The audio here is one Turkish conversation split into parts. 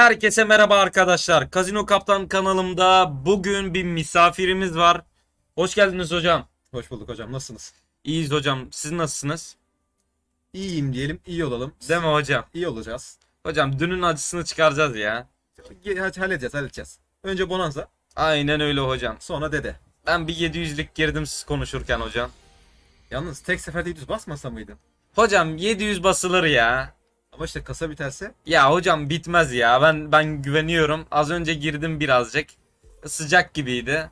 Herkese merhaba arkadaşlar. Kazino Kaptan kanalımda bugün bir misafirimiz var. Hoş geldiniz hocam. Hoş bulduk hocam. Nasılsınız? İyiyiz hocam. Siz nasılsınız? İyiyim diyelim. iyi olalım. Değil mi hocam? İyi olacağız. Hocam dünün acısını çıkaracağız ya. Halledeceğiz, halledeceğiz. Önce Bonanza, Aynen öyle hocam. sonra Dede. Ben bir 700'lük girdim siz konuşurken hocam. Yalnız tek seferde 700 basmasa mıydın? Hocam 700 basılır ya. Ama işte kasa biterse Ya hocam bitmez ya. Ben ben güveniyorum. Az önce girdim birazcık. Sıcak gibiydi.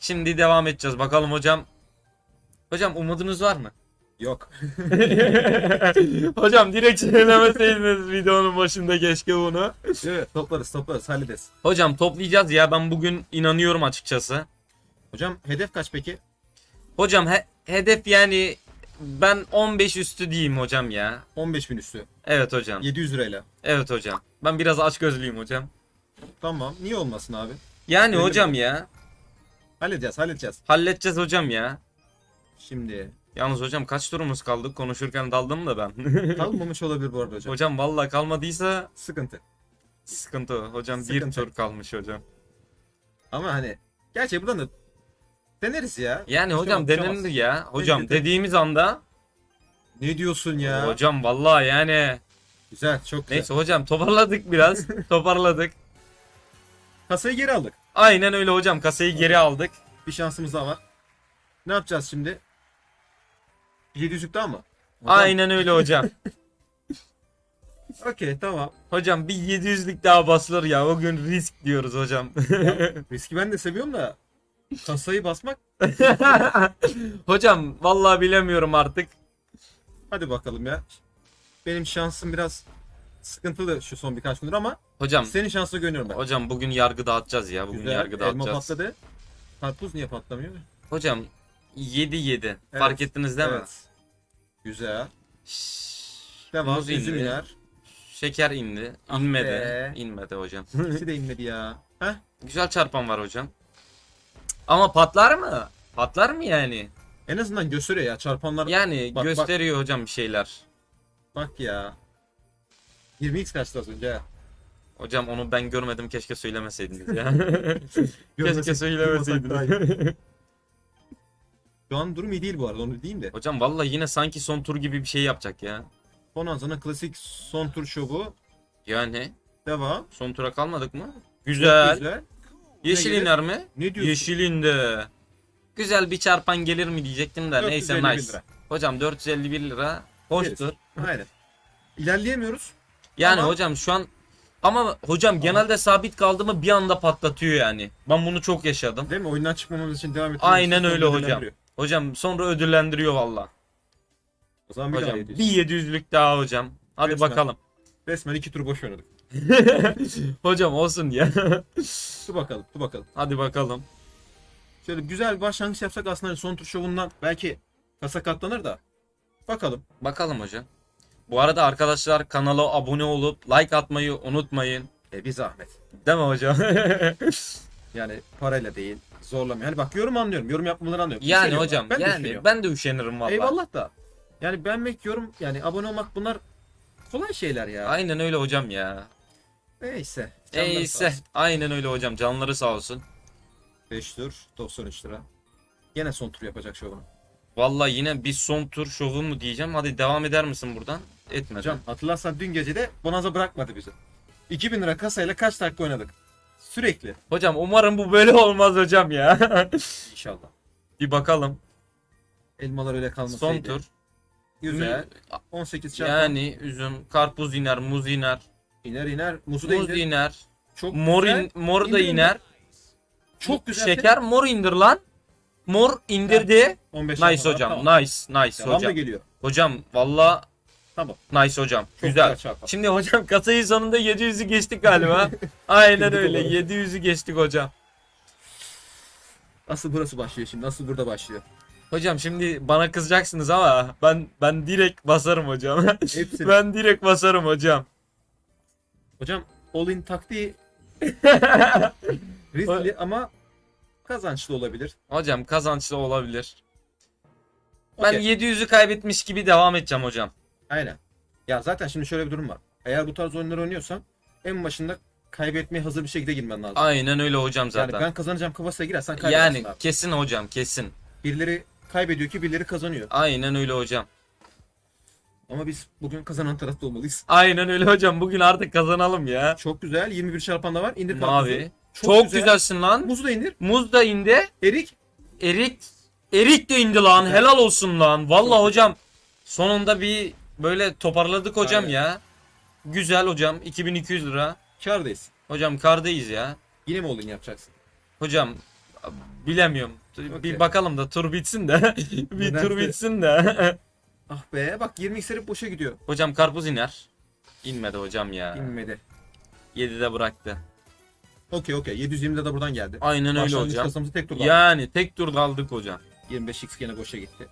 Şimdi devam edeceğiz. Bakalım hocam. Hocam umudunuz var mı? yok. Hocam direkt söylemeseydiniz videonun başında keşke bunu. evet, toplarız, toplarız, hallederiz. Hocam toplayacağız ya ben bugün inanıyorum açıkçası. Hocam hedef kaç peki? Hocam he- hedef yani ben 15 üstü diyeyim hocam ya. 15 bin üstü. Evet hocam. 700 lirayla. Evet hocam. Ben biraz aç gözlüyüm hocam. Tamam. Niye olmasın abi? Yani Öyle hocam ya. Halledeceğiz, halledeceğiz. Halledeceğiz hocam ya. Şimdi Yalnız hocam kaç turumuz kaldı? Konuşurken daldım da ben. kalmamış olabilir bu arada hocam. hocam vallahi kalmadıysa Sıkıntı. sıkıntı. Hocam bir Sıkıntı. tur kalmış hocam. Ama hani gerçi buradan da deneriz ya. Yani hocam şey denenir ya. Hocam dediğimiz anda Ne diyorsun ya? hocam vallahi yani Güzel, çok güzel. neyse hocam toparladık biraz. toparladık. Kasayı geri aldık. Aynen öyle hocam. Kasayı geri aldık. Bir şansımız daha var. Ne yapacağız şimdi? 700'lük daha mı? Hocam, Aynen öyle hocam. Okey tamam. hocam bir 700'lük daha basılır ya. O gün risk diyoruz hocam. Riski ben de seviyorum da kasayı basmak hocam vallahi bilemiyorum artık. Hadi bakalım ya. Benim şansım biraz sıkıntılı şu son birkaç gündür ama Hocam senin şansına güveniyorum ben. hocam bugün yargı dağıtacağız ya. Bugün Güzel. yargı Elma dağıtacağız. patladı. Karpuz niye patlamıyor? Hocam 7 7. Evet, Fark ettiniz değil mi? Evet. Güzel. Şşş, Devam. Muz Üzüm indi. iner. Şeker indi. İnmedi. be. İnmedi hocam. İkisi de inmedi ya. Heh. Güzel çarpan var hocam. Ama patlar mı? Patlar mı yani? En azından gösteriyor ya çarpanlar. Yani Bak, bak. gösteriyor hocam bir şeyler. Bak ya. 20x kaçtı az önce ha. Hocam onu ben görmedim keşke söylemeseydiniz ya. Keşke söylemeseydiniz. Şu an durum iyi değil bu arada onu diyeyim de. hocam vallahi yine sanki son tur gibi bir şey yapacak ya. Bonanza'nın klasik son tur şovu. Yani Devam. son tura kalmadık mı? Çok Güzel. Güzel. Yeşil iner mi? Ne diyorsun? Yeşil indi. Güzel bir çarpan gelir mi diyecektim de neyse 451 nice. lira. Hocam 451 lira hoştur. Aynen. İlerleyemiyoruz. Yani Ama- hocam şu an ama hocam genelde sabit kaldı mı bir anda patlatıyor yani. Ben bunu çok yaşadım. Değil mi? Oyundan çıkmamamız için devam etmemiz Aynen için öyle hocam. ödüllendiriyor. Hocam sonra ödüllendiriyor valla. O zaman bir daha Hocam yediyoruz. bir 700'lük daha hocam. Hadi Resmen. bakalım. Resmen iki tur boş oynadık. hocam olsun ya. Dur bakalım, dur bakalım. Hadi bakalım. Şöyle güzel bir başlangıç yapsak aslında hani son tur şovundan belki kasa katlanır da. Bakalım. Bakalım hocam. Bu arada arkadaşlar kanala abone olup like atmayı unutmayın. E bir zahmet. Değil mi hocam? Yani parayla değil, zorlamıyor. Hani bak yorum anlıyorum, yorum yapmaları anlıyorum. yani hocam ben de yani üşeniyorum. ben de üşenirim valla. Eyvallah da. Yani beğenmek, yorum, yani abone olmak bunlar kolay şeyler ya. Aynen öyle hocam ya. Neyse. Neyse. Aynen öyle hocam. Canları sağ olsun. 5 tur, 93 lira. Yine son tur yapacak şovunu. Vallahi yine bir son tur şovu mu diyeceğim. Hadi devam eder misin buradan? Etmedi. Hocam hatırlarsan dün gece de Bonanza bırakmadı bizi. 2000 lira kasayla kaç dakika oynadık? Sürekli. Hocam umarım bu böyle olmaz hocam ya. İnşallah. bir bakalım. Elmalar öyle kalmasaydı. Son tur. Güzel. 18 çarpı. Yani üzüm, karpuz iner, muz iner. iner iner. Muzu da Muz indir. iner. Çok Mor, güzel. mor da iner. Çok güzel. Şeker mor indir lan. Mor indirdi. 15 Nice hocam. Tamam. Nice. Nice Devam hocam. geliyor. Hocam valla Tamam. nice hocam. Çok Güzel. çarpı. Şimdi hocam kasayı sonunda 700'ü geçtik galiba. Aynen öyle. olanı. 700'ü geçtik hocam. Asıl burası başlıyor şimdi. Asıl burada başlıyor. Hocam şimdi bana kızacaksınız ama ben ben direkt basarım hocam. Hepsini. ben direkt basarım hocam. Hocam all in taktiği riskli ama kazançlı olabilir. Hocam kazançlı olabilir. Ben Okey. 700'ü kaybetmiş gibi devam edeceğim hocam. Aynen. Ya zaten şimdi şöyle bir durum var. Eğer bu tarz oyunlar oynuyorsan en başında kaybetmeye hazır bir şekilde girmen lazım. Aynen öyle hocam zaten. Yani ben kazanacağım kafasına girersen kaybedersin Yani abi. kesin hocam kesin. Birileri kaybediyor ki birileri kazanıyor. Aynen öyle hocam. Ama biz bugün kazanan tarafta olmalıyız. Aynen öyle hocam. Bugün artık kazanalım ya. Çok güzel. 21 çarpan da var. İndir Mavi. Karpuzu. Çok, güzelsin lan. Muzu da indir. Muz da indi. Erik. Erik Erik de indi lan. Helal olsun lan. Vallahi hocam sonunda bir böyle toparladık hocam Aynen. ya. Güzel hocam. 2200 lira. Kârdayız. Hocam kardayız ya. Yine mi olun yapacaksın? Hocam bilemiyorum. Bir Okey. bakalım da tur bitsin de. bir Nedense. tur bitsin de. Ah be bak 20 iksiri boşa gidiyor. hocam karpuz iner. İnmedi hocam ya. İnmedi. 7'de bıraktı. Okey okey. 720'de de buradan geldi. Aynen öyle Başlangıç hocam. kasamızı tek turda aldık. Yani tek turda aldık hocam. 25x gene boşa gitti.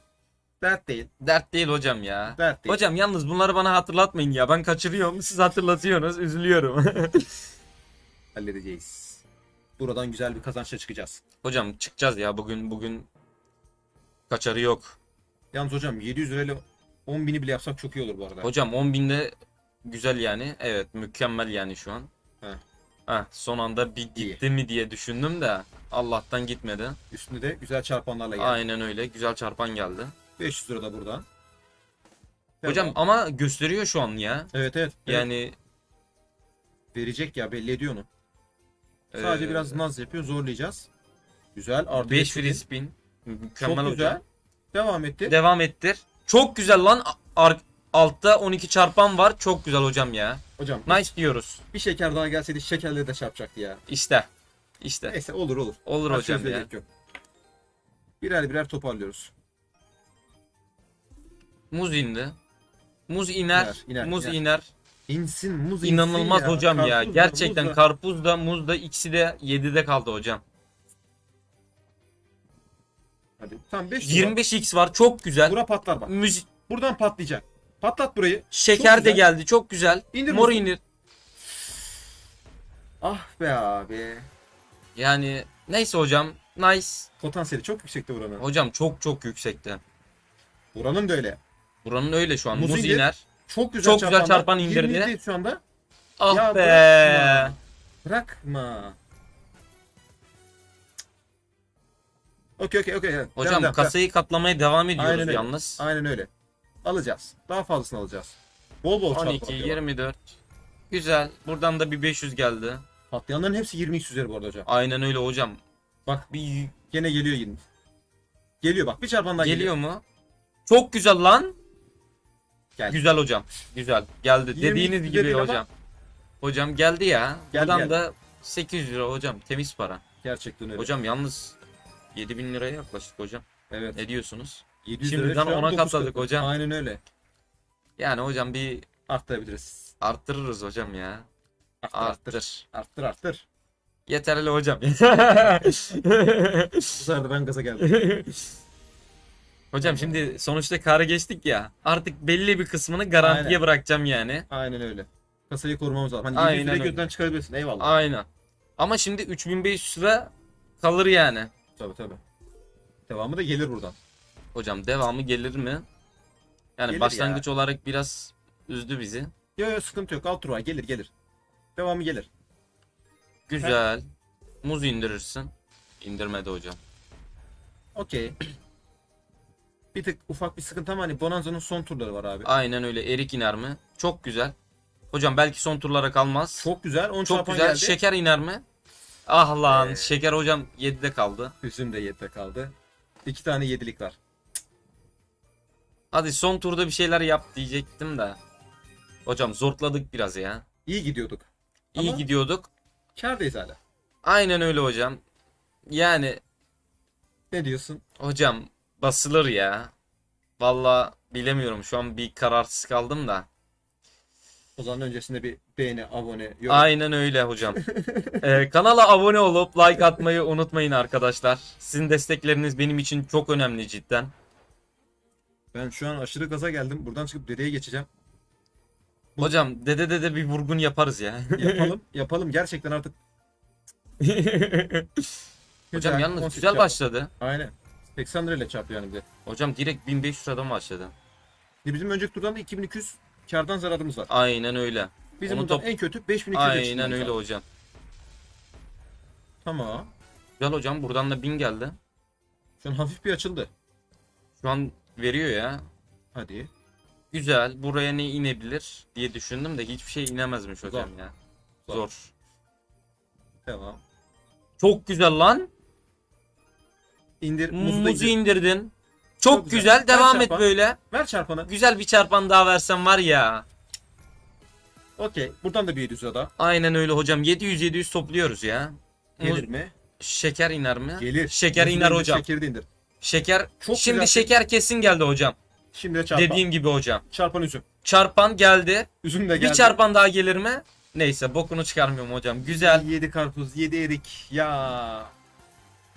Dert değil. Dert değil hocam ya. Dert değil. Hocam yalnız bunları bana hatırlatmayın ya. Ben kaçırıyorum. Siz hatırlatıyorsunuz. Üzülüyorum. Halledeceğiz. Buradan güzel bir kazançla çıkacağız. hocam çıkacağız ya bugün bugün kaçarı yok. Yalnız hocam 700 lirayla 10 bini bile yapsak çok iyi olur bu arada. Hocam 10 binde güzel yani. Evet mükemmel yani şu an. Heh. Heh, son anda bir gitti mi diye düşündüm de Allah'tan gitmedi. Üstünde de güzel çarpanlarla geldi. Aynen öyle. Güzel çarpan geldi. 500 lira da buradan. Hocam Devam. ama gösteriyor şu an ya. Evet evet. evet. Yani verecek ya belli ediyor onu. Sadece e, biraz naz yapıyor zorlayacağız. Güzel. Artı 5 beş free spin. Çok Mükemmel güzel. hocam. Devam etti. Devam ettir. Çok güzel lan. Ar- altta 12 çarpan var. Çok güzel hocam ya. hocam Nice diyoruz. bir şeker daha gelseydi şekerleri de çarpacaktı ya. İşte. İşte. Neyse olur olur. Olur Başka hocam bir ya. gerek yok. Birer birer toparlıyoruz. Muz indi. Muz iner. İner, iner, muz iner. iner. İnsin muz insin İnanılmaz hocam ya. Karpuz da, Gerçekten muz da. karpuz da muz da ikisi de 7'de kaldı hocam. Hadi. Tamam 5 lira. 25x var. Çok güzel. Bura patlar bak. Müzik Buradan patlayacak. Patlat burayı. şeker Çok de güzel. geldi. Çok güzel. İndir Mor muzu. inir. Ah be abi. Yani neyse hocam. Nice. Potansiyeli çok yüksekti buranın. Hocam çok çok yüksekte. Buranın da öyle. Buranın öyle şu an. Muz Muz indir. iner. Çok güzel Çok güzel çarpanlar. çarpan indirdi. 27 şu anda. Ah Ya be. bırakma. Bırakma. Okey okey okey. evet. Hocam Devam, devam, kasayı katlamaya devam ediyoruz Aynen öyle. yalnız. Aynen öyle. Alacağız. Daha fazlasını alacağız. Bol bol çarpan 12, atıyorlar. 24. Güzel. Buradan da bir 500 geldi. Patlayanların hepsi 20 x üzeri bu arada hocam. Aynen öyle hocam. Bak Bir gene geliyor 20. Geliyor bak bir çarpan daha geliyor geliyor. mu? Çok güzel lan. Geldi. Güzel hocam. Güzel. Geldi. 20 Dediğiniz gibi üzeriyle hocam. Hocam geldi ya. Geldi, Buradan geldi. da 800 lira hocam. Temiz para. Gerçekten öyle. Hocam yalnız 7000 liraya yaklaştık hocam. evet. Ne diyorsunuz? 700 şimdiden lira şu an katladık hocam. Aynen öyle. Yani hocam bir Arttırabiliriz. arttırırız hocam ya. Arttır arttır. Arttır. Yeterli hocam. Bu sefer de ben gaza geldim. hocam şimdi sonuçta kâra geçtik ya. Artık belli bir kısmını garantiye Aynen. bırakacağım yani. Aynen öyle. Kasayı korumamız lazım. Hani Aynen 700 lirayı öyle. gözden çıkarabilirsin. Eyvallah. Aynen. Ama şimdi 3500 lira kalır yani. Tabii tabii. Devamı da gelir buradan. Hocam devamı gelir mi? Yani Gelir başlangıç olarak biraz üzdü bizi. Yok yok sıkıntı yok. Alt turğa gelir gelir. Devamı gelir. Güzel. Muz indirirsin. İndirmedi hocam. Okey. bir tık ufak bir sıkıntı ama hani Bonanza'nın son turları var abi. Aynen öyle. Erik iner mi? Çok güzel. Hocam belki son turlara kalmaz. Çok güzel. 10 Çok çarpan güzel. geldi. Şeker iner mi? Ah lan. Ee. Şeker hocam 7'de kaldı. Üzüm de 7'de kaldı. İki tane yedilik var. Hadi son turda bir şeyler yap diyecektim de. Hocam zortladık biraz ya. İyi gidiyorduk. İyi Ama- gidiyorduk. Kârdayız hala. Aynen öyle hocam. Yani Ne diyorsun? hocam basılır ya. Valla bilemiyorum şu an bir kararsız kaldım da. O zaman öncesinde bir beğeni, abone, yorum. Aynen öyle hocam. Ee, kanala abone olup like atmayı unutmayın arkadaşlar. Sizin destekleriniz benim için çok önemli cidden. Ben şu an aşırı gaza geldim. Buradan çıkıp dedeye geçeceğim. Bu- Hocam dede dede bir vurgun yaparız ya. Yapalım. yapalım. Gerçekten artık hocam yalnız konsept güzel yapalım. başladı. Aynen. 80 lirayla çarpıyor yani bir de. Hocam direkt 1500 liradan başladı. Bizim önceki turdan da 2200 kardan zararımız var. Aynen öyle. Bizim Onun buradan top- en kötü 5200 Aynen öyle hocam. Tamam. Güzel hocam buradan da 1000 geldi. Şu an hafif bir açıldı. Şu an veriyor ya. Hadi. Güzel. Buraya ne inebilir diye düşündüm de hiçbir şey inemezmiş hocam Zor. ya. Zor. Zor. Devam. Çok güzel lan. İndir. Muzu da Muzu indir. indirdin. Çok, Çok güzel. güzel. Ver Devam et çarpan. böyle. Ver çarpanı. Güzel bir çarpan daha versen var ya. Okey. Buradan da bir 700 lira daha. Aynen öyle hocam. 700 700 topluyoruz ya. Gelir Muz- mi? Şeker iner mi? Gelir. Şeker Muzu da iner indir, hocam. Şekeri de indir. Şeker. Çok Şimdi güzel. şeker kesin geldi hocam. Şimdi de çarpan. Dediğim gibi hocam. Çarpan üzüm. Çarpan geldi. Üzüm de geldi. Bir çarpan daha gelir mi? Neyse bokunu çıkarmıyorum hocam. Güzel. 7 karpuz, 7 erik. Ya.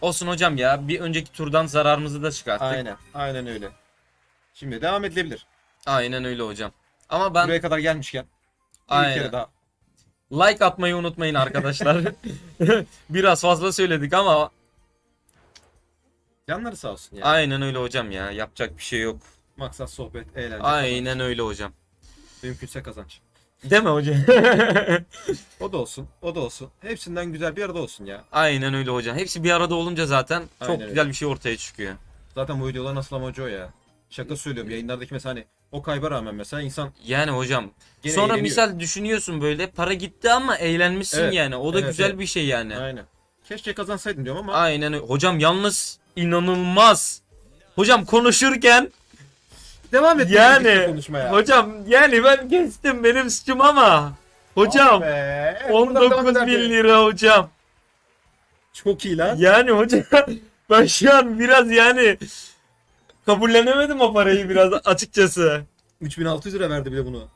Olsun hocam ya. Bir önceki turdan zararımızı da çıkarttık. Aynen, Aynen. Aynen öyle. Şimdi devam edilebilir. öyle hocam. Ama ben Buraya kadar gelmişken. Bir Aynen. kere daha. like atmayı unutmayın arkadaşlar. Biraz fazla söyledik ama Canları sağ olsun ya. aynen öyle hocam ya. Yapacak bir şey yok. Maksat sohbet, eğlence. Aynen öyle hocam. kazanç. Mümkünse kazanç. Değil mi hocam? O da olsun. O da olsun. Hepsinden güzel bir arada olsun ya. aynen öyle hocam. Hepsi bir arada olunca zaten çok Aynen güzel öyle. bir şey ortaya çıkıyor. Zaten bu videoların asıl amacı o ya. Şaka söylüyorum. Yayınlardaki mesela hani o kayba rağmen mesela insan Yani hocam. Sonra eğleniyor. misal düşünüyorsun böyle para gitti ama eğlenmişsin Evet, yani. O da evet, güzel evet. bir şey yani. aynen. Keşke kazansaydın diyorum ama Aynen. Hocam yalnız inanılmaz. Hocam konuşurken devam et yani konuşmaya. hocam yani ben kestim benim suçum ama hocam Ah be. Evet, buradan devam 19 ederdi. bin lira hocam. Çok iyi lan. Yani hocam ben şu an biraz yani kabullenemedim o parayı biraz açıkçası. 3600 lira verdi bile bunu.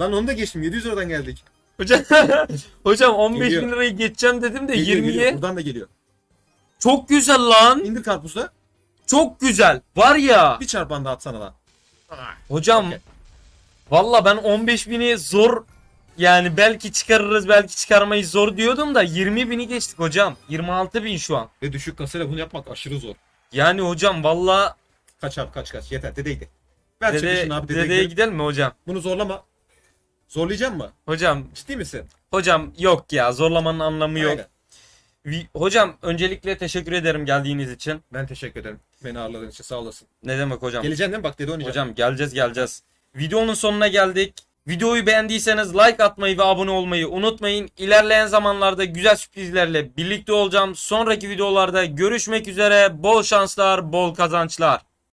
Lan onu da geçtim. 700 liradan geldik. Hocam hocam 15 Geliyor. bin lirayı geçeceğim dedim de Geliyor, geliyor. 20'ye. Buradan da geliyor. Çok güzel lan. İndir karpuzda. Çok güzel. Var ya. Bir çarpan daha atsana lan. Hocam valla ben 15 bini zor yani belki çıkarırız belki çıkarmayız zor diyordum da 20 bini geçtik hocam. 26 bin şu an. Ve düşük kasayla bunu yapmak aşırı zor. Yani hocam valla Kaç abi kaç kaç. Yeter dedeydi. Ver dede, çekişini abi dedeye. dedeye gidelim. mi hocam? Bunu zorlama. Zorlayacak mı? Hocam Ciddi misin? hocam yok ya zorlamanın anlamı yok. Aynen. Hocam öncelikle teşekkür ederim geldiğiniz için. Ben teşekkür ederim. Beni ağırladığın için sağ olasın. Ne demek hocam? Geleceksin değil mi? Bak dede oynayacağım. Hocam geleceğiz geleceğiz. Videonun sonuna geldik. Videoyu beğendiyseniz like atmayı ve abone olmayı unutmayın. İlerleyen zamanlarda güzel sürprizlerle birlikte olacağım. Sonraki videolarda görüşmek üzere. Bol şanslar, bol kazançlar.